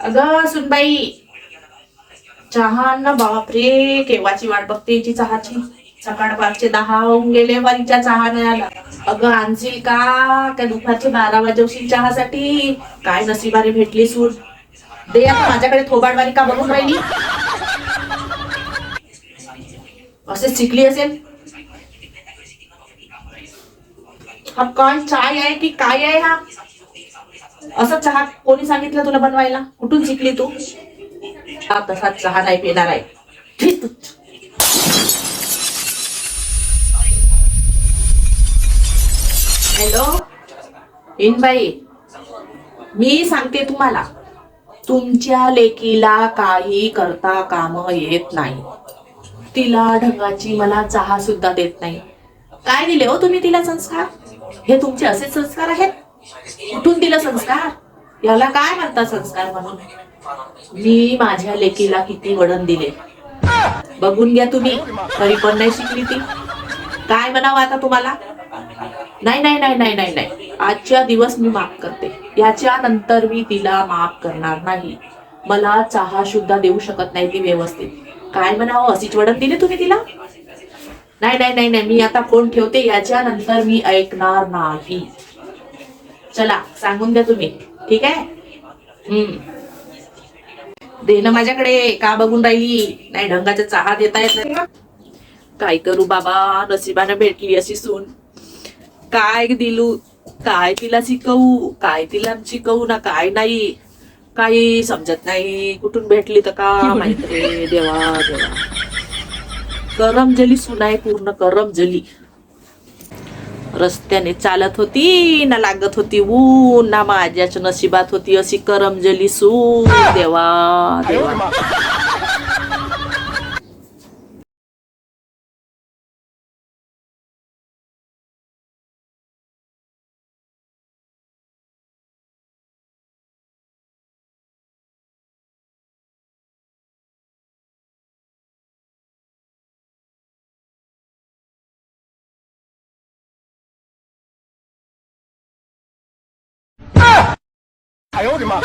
अगं सुनबाई. चहा ना बापरे केव्हाची वाट बघते चहाची? सकाळ पाचचे दहा होऊन गेले पण चहा नाही आला अगं आणशील का? काय दुपारचे बारा वाजवशील चहासाठी? काय नशिबाने भेटली सूर दे आता माझ्याकडे थोबाडवारी का बघून राहिली? असे शिकली असेल? हा काय चाय आहे की काय आहे हा? असं चहा कोणी सांगितलं तुला बनवायला? कुठून शिकली तू? हा तसा चहा नाही पिणार आहे. हॅलो? इनबाई मी सांगते तुम्हाला. तुमच्या लेकीला काही करता काम येत नाही. तिला ढंगाची मला चहा सुद्धा देत नाही. काय दिले हो तुम्ही तिला संस्कार? हे तुमचे असे संस्कार आहेत? कुठून तिला संस्कार? याला काय म्हणता संस्कार म्हणून? मी माझ्या लेकीला किती वडण दिले. बघून घ्या तुम्ही तरी पण नाही शिकली ती. काय म्हणावं आता तुम्हाला? नाही नाही नाही नाही नाही नाही. आजच्या दिवस मी माफ करते. याच्या नंतर मी तिला माफ करणार नाही. मला चहा सुद्धा देऊ शकत नाही ती व्यवस्थित. काय म्हणावं? अशीच वडण दिले तुम्ही तिला? नाही नाही नाही नाही. मी आता फोन ठेवते? याच्या नंतर मी ऐकणार नाही. चला सांगून द्या तुम्ही. ठीक आहे? हम्म. दे ना माझ्याकडे का बघून राहिली? नाही ढंगाचा चहा देता येत नाही. काय करू बाबा? नशिबाने भेटली अशी सून. काय दिलू? काय तिला शिकवू? काय तिला शिकवू ना? काय नाही. काही समजत नाही. कुठून भेटली तर का? माहीत रे देवा देवा. करमजली सुनाय पूर्ण करमजली. रस्त्याने चालत होती ना लागत होती ऊन ना माझ्याच नशिबात होती अशी करमजली सू देवा देवा. 哎呦我的妈！